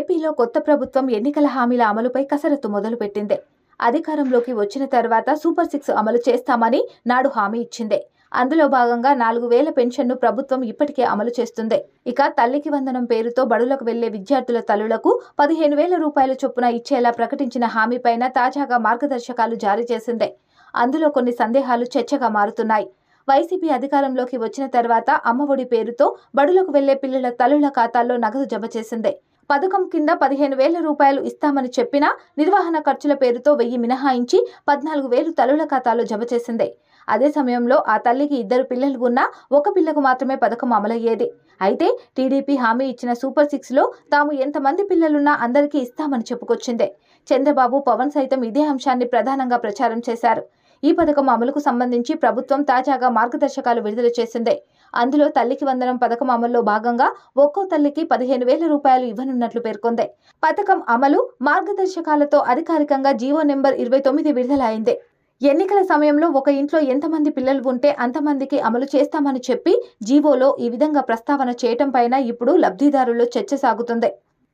ఏపీలో కొత్త ప్రభుత్వం ఎన్నికల హామీల అమలుపై కసరత్తు మొదలుపెట్టింది. అధికారంలోకి వచ్చిన తర్వాత సూపర్ సిక్స్ అమలు చేస్తామని నాడు హామీ ఇచ్చింది. అందులో భాగంగా నాలుగు వేల పెన్షన్ను ప్రభుత్వం ఇప్పటికే అమలు చేస్తుంది. ఇక తల్లికి వందనం పేరుతో బడులకు వెళ్ళే విద్యార్థుల తల్లులకు పదిహేను వేల రూపాయల చొప్పున ఇచ్చేలా ప్రకటించిన హామీపైన తాజాగా మార్గదర్శకాలు జారీ చేసింది. అందులో కొన్ని సందేహాలు చర్చగా మారుతున్నాయి. వైసీపీ అధికారంలోకి వచ్చిన తర్వాత అమ్మఒడి పేరుతో బడులకు వెళ్ళే పిల్లల తల్లుల ఖాతాల్లో నగదు జమ చేసింది. పథకం కింద పదిహేను వేల రూపాయలు ఇస్తామని చెప్పినా నిర్వహణ ఖర్చుల పేరుతో వెయ్యి మినహాయించి పద్నాలుగు వేలు తల్లుల ఖాతాలో జమ చేసింది. అదే సమయంలో ఆ తల్లికి ఇద్దరు పిల్లలు ఉన్నా ఒక పిల్లకు మాత్రమే పథకం అమలయ్యేది. అయితే టీడీపీ హామీ ఇచ్చిన సూపర్ సిక్స్లో తాము ఎంతమంది పిల్లలున్నా అందరికీ ఇస్తామని చెప్పుకొచ్చింది. చంద్రబాబు పవన్ సైతం ఇదే అంశాన్ని ప్రధానంగా ప్రచారం చేశారు. ఈ పథకం అమలుకు సంబంధించి ప్రభుత్వం తాజాగా మార్గదర్శకాలు విడుదల చేసింది. అందులో తల్లికి వందనం పథకం అమల్లో భాగంగా ఒక్కో తల్లికి పదిహేను వేల రూపాయలు ఇవ్వనున్నట్లు పేర్కొంది. పథకం అమలు మార్గదర్శకాలతో అధికారికంగా జీవో నెంబర్ ఇరవై తొమ్మిది విడుదల అయింది ఎన్నికల సమయంలో ఒక ఇంట్లో ఎంతమంది పిల్లలు ఉంటే అంతమందికి అమలు చేస్తామని చెప్పి జీవోలో ఈ విధంగా ప్రస్తావన చేయటం పైన ఇప్పుడు లబ్ధిదారుల్లో చర్చ సాగుతుంది.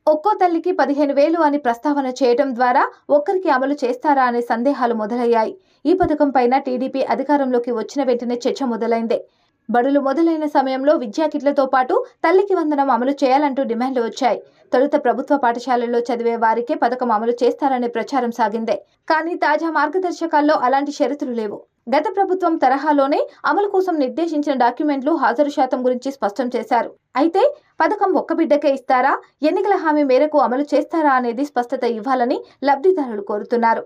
ఒక్కో తల్లికి పదిహేను వేలు అని ప్రస్తావన చేయటం ద్వారా ఒక్కరికి అమలు చేస్తారా అనే సందేహాలు మొదలయ్యాయి. ఈ పథకం పైన టీడీపీ అధికారంలోకి వచ్చిన వెంటనే చర్చ మొదలైంది. బడులు మొదలైన సమయంలో విద్యా కిట్లతో పాటు తల్లికి వందనం అమలు చేయాలంటూ డిమాండ్లు వచ్చాయి. తొలుత ప్రభుత్వ పాఠశాలల్లో చదివే వారికే పథకం అమలు చేస్తారనే ప్రచారం సాగిందే. కానీ తాజా మార్గదర్శకాల్లో అలాంటి షరతులు లేవు. గత ప్రభుత్వం తరహాలోనే అమలు కోసం నిర్దేశించిన డాక్యుమెంట్లు హాజరు శాతం గురించి స్పష్టం చేశారు. అయితే పథకం ఒక్క బిడ్డకే ఇస్తారా? ఎన్నికల హామీ మేరకు అమలు చేస్తారా అనేది స్పష్టత ఇవ్వాలని లబ్ధిదారులు కోరుతున్నారు.